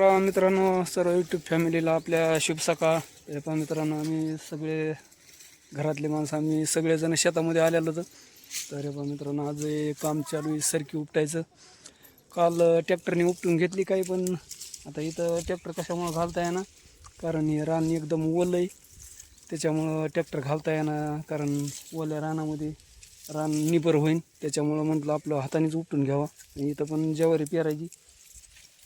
तर मित्रांनो सर्व यूट्यूब फॅमिलीला आपल्या शुभ सकाळ तर मित्रांनो आम्ही सगळे घरातले माणसं आम्ही सगळेजण शेतामध्ये आलेलो होतं तर हे मित्रांनो आज काम चालू आहे सरकी उपटायचं. काल ट्रॅक्टरने उपटून घेतली काही पण आता इथं ट्रॅक्टर कशामुळं घालता येणार कारण हे रान एकदम ओलं आहे. त्याच्यामुळं ट्रॅक्टर घालता येणार कारण ओल्या रानामध्ये रान निबर होईन. त्याच्यामुळं म्हटलं आपलं हातानेच उपटून घ्यावा. आणि इथं पण ज्वारी पेरायची.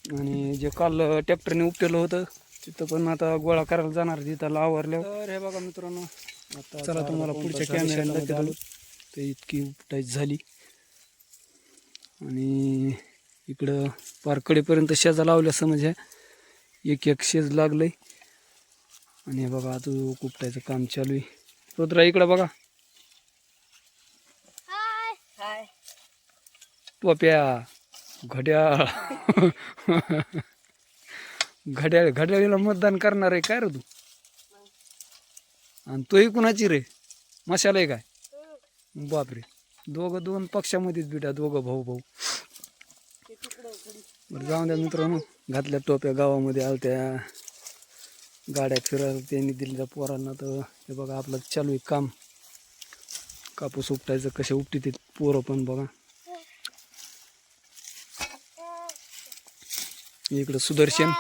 आणि जे काल ट्रॅक्टरने उपटेलं होतं तिथं पण आता गोळा करायला जाणार तिथं आवरल्यावर तर हे बघा मित्रांनो आता चला तुम्हाला पुढच्या कॅमेऱ्याला दाखवतो. ते इतकी उपटायची झाली. आणि इकडं पार कडेपर्यंत शेजा लावल्या समज आहे एक एक शेज लागलंय. आणि हे बघा आता उपटायचं काम चालू आहे. रुद्रा इकडं बघा. हाय. टोप्या. घड्याळ घड्याळ घड्याळीला मतदान करणार आहे काय रे तू? आणि तोही कुणाची रे? मशाला आहे काय? बापरे. दोघं दोन पक्षामध्येच बिटा दोघं भाऊ भाऊ. बरं जाऊन द्या मित्रांनो. घातल्या टोप्या गावामध्ये आलत्या. गाड्या फिरायला त्यांनी दिलेल्या पोरांना तर हे बघा आपलं चालू आहे काम. कापूस उपटायचं कसे उपटी पोरं पण बघा. इकडं सुदर्शन.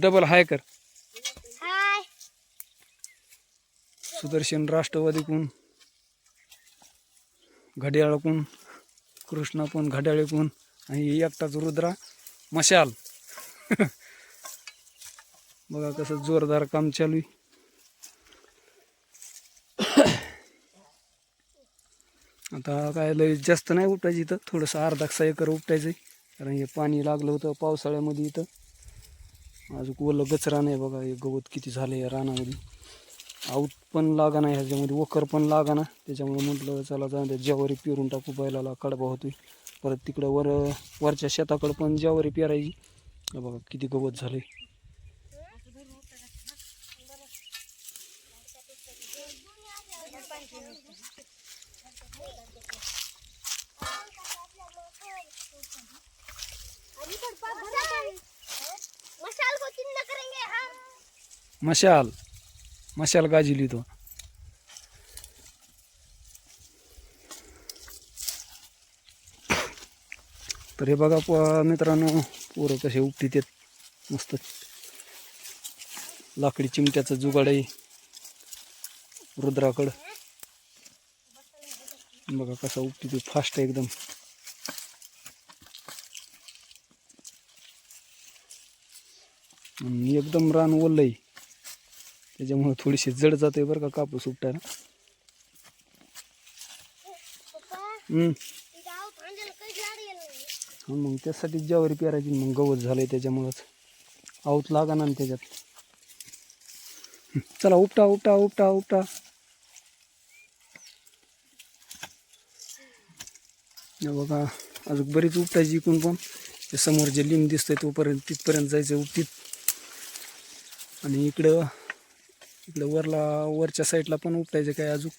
डबल हाय कर. सुदर्शन राष्ट्रवादी कोण? घड्याळ कोण? कृष्णा पण घड्याळे कोण? आणि एकटाच रुद्रा मशाल. बघा कसं जोरदार काम चालू आहे. आता काय लय जास्त नाही उपटायचं इथं. थोडंसं अर्धा एकर उपटायचं आहे कारण हे पाणी लागलं होतं पावसाळ्यामध्ये इथं. अजून ओलं गचरा नाही बघा हे गवत किती झालं या रानामध्ये. आऊत पण लागा नाही ह्याच्यामध्ये वखर पण लागा ना त्याच्यामुळे म्हटलं चला जाऊन द्या ज्यावरी पेरून टाकू बैलाला कडबा होतोय. परत तिकडं वर वरच्या शेताकडं पण ज्यावरी पेरायची. बघा किती गवत झालंय मशाल को चिन्ह करेंगे हम मशाल मशाल गाजिली तो तर हे बघा प- मित्रांनो पोरं कसे उपटीत आहेत. मस्त. लाकडी चिमट्याचं जुगाड आहे. रुद्राकड. बघा कसा उपटी फास्ट आहे एकदम. एकदम रान ओललंय त्याच्यामुळे थोडीशी जड जाते बरं का कापूस उपटायला. हम्म. मग त्यासाठी ज्वारी पेरायची मग गवत झालंय त्याच्यामुळंच. आऊत लागा ना त्याच्यात. चला उपटा उपटा उपटा उपटा. बघा अजून बरीच उपटायची इकून पण. ते समोर जे लिंब दिसतंय तोपर्यंत तिथपर्यंत जायचं उपटीत. आणि इकडं इथलं वरला वरच्या साईडला पण उपटायचं काय अजून?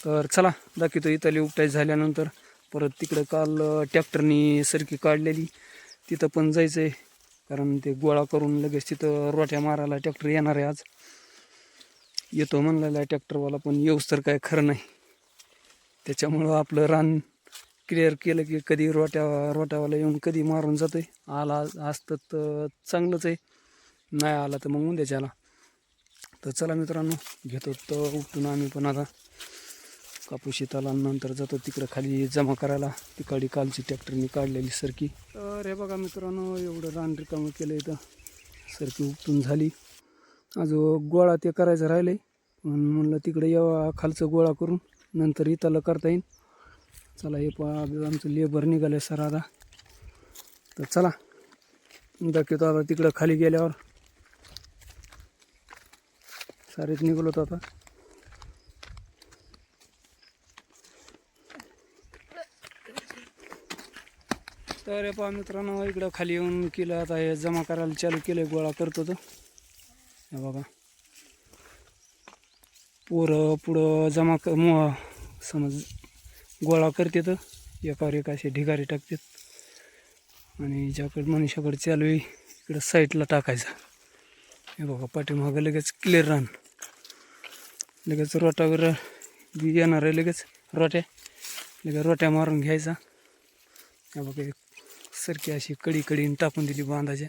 तर चला दाखवतो इथली उपटायचं झाल्यानंतर परत तिकडं काल ट्रॅक्टरनी सरकी काढलेली. तिथं पण जायचं आहे कारण ते गोळा करून लगेच तिथं रोट्या मारायला ट्रॅक्टर येणार आहे आज. येतो म्हणलेला आहे ट्रॅक्टरवाला पण येऊस तर काय खरं नाही. त्याच्यामुळं आपलं रान क्लिअर केलं की कधी रोट्या रोट्यावाला येऊन कधी मारून जातोय. आला असतं तर चांगलंच आहे. नाही आला तर मग उद्याच्याला तर चला मित्रांनो घेतो तर उठून आम्ही पण आता. कापूस शेताला नंतर जातो तिकडं खाली जमा करायला. तिकडे कालची ट्रॅक्टरने काढलेली सरकी. तर हे बघा मित्रांनो एवढं रान रिकामं केलं इथं. सरकी उपटून झाली. अजून गोळा ते करायचं राहिलं आहे म्हणलं तिकडे यावा खालचं गोळा करून नंतर इथलं करता येईल चला हे पा आमचं लेबर निघालं सर आता. तर चला दाखवतो आता तिकडं खाली गेल्यावर. सारेच निघालो आता. तर हे पहा मित्रांनो इकडं खाली येऊन केलं आता हे जमा करायला चालू केलं गोळा करतो तो. हे बघा. पोरं पुढं जमा क म समज गोळा करते तर एकावर एक असे ढिगारे टाकतात. आणि ज्याकडे मनुष्याकडे चालू आहे इकडं साईडला टाकायचा. हे बघा पाठीमागं लगेच क्लिअर रान. लगेच रोटावर बी येणार आहे लगेच रोट्या. लगेच रोट्या मारून घ्यायचा. बघा सरकी अशी कडी कडीने टाकून दिली बांधाच्या.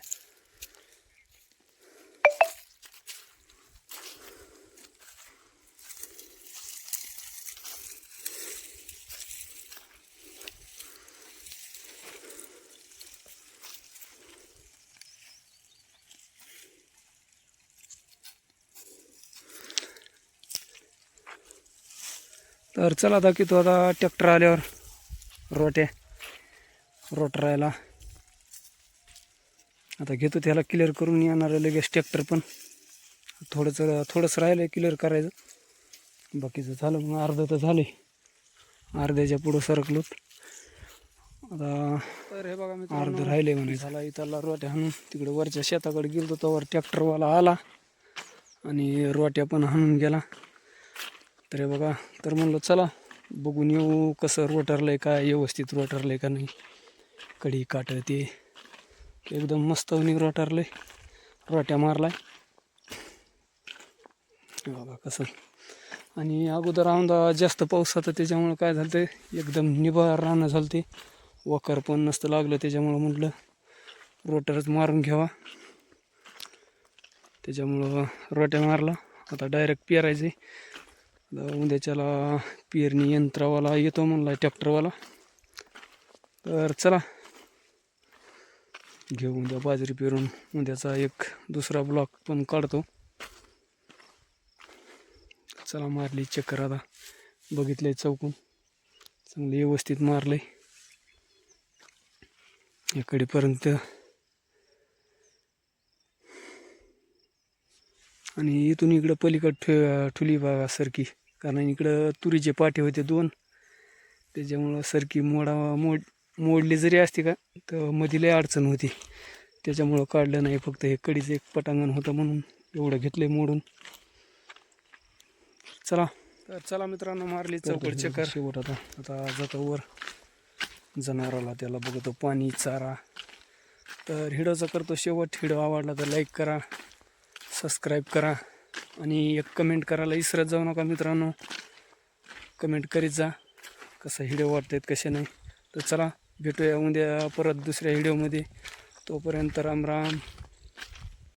तर चला आता की तो आता ट्रॅक्टर आल्यावर रोट्या रोटरायला आता घेतो त्याला क्लिअर करून येणार आहे लगेच ट्रॅक्टर पण. थोडंसं थोडंसं राहिलं आहे क्लिअर करायचं. बाकीचं झालं मग अर्धं तर झालं अर्ध्याच्या पुढं सरकलोत. आता तर हे बघा अर्ध राहिले म्हणे झाला इथला रोट्या हाणून तिकडे वरच्या शेताकडे गेलो तर ट्रॅक्टरवाला आला आणि रोट्या पण हाणून गेला. तर बघा तर म्हणलं चला बघून येऊ कसं रोटरलं आहे का व्यवस्थित रोटरलं आहे का नाही. कडी काट ते एकदम मस्त रोटरलं रोट्या मारलाय. हे बघा कसं. आणि अगोदर औंदा जास्त पाऊस होता त्याच्यामुळं काय झालं ते एकदम निभार राहणं झालं ते वकर पण नसतं लागलं त्याच्यामुळं म्हटलं रोटरच मारून घ्यावा. त्याच्यामुळं रोट्या मारला. आता डायरेक्ट पेरायचे उद्याच्याला पेरणी यंत्रावाला येतो म्हणला ट्रॅक्टरवाला. तर चला घेऊ उद्या बाजरी पेरून उद्याचा एक दुसरा ब्लॉक पण काढतो. चला मारली चक्कर आता. बघितलंय चौकून. चांगलं व्यवस्थित मारलंय. इकडेपर्यंत आणि इथून इकडं पलीकड ठे ठुली बागा सरकी कारण इकडं तुरीचे पाटे होते दोन. त्याच्यामुळं सरकी मोडा मोड मोडली जरी असते का तर मधी लय अडचण होती. त्याच्यामुळं काढलं नाही फक्त हे कडीचं एक पटांगण होतं म्हणून एवढं घेतलंय मोडून. चला. तर चला मित्रांनो मारली चौकड चक्कर. शेवट आता आता जातो वर जनावराला त्याला बघतो पाणी चारा. तर हिडोचा करतो शेवट. हिडो आवडला तर लाईक करा सबस्क्राईब करा. आणि एक कमेंट करायला विसरत जाऊ नका मित्रांनो. कमेंट करीत जा. कसं व्हिडिओ आहेत कसे नाही. तर चला भेटूया उद्या परत दुसऱ्या व्हिडिओमध्ये तोपर्यंत राम राम.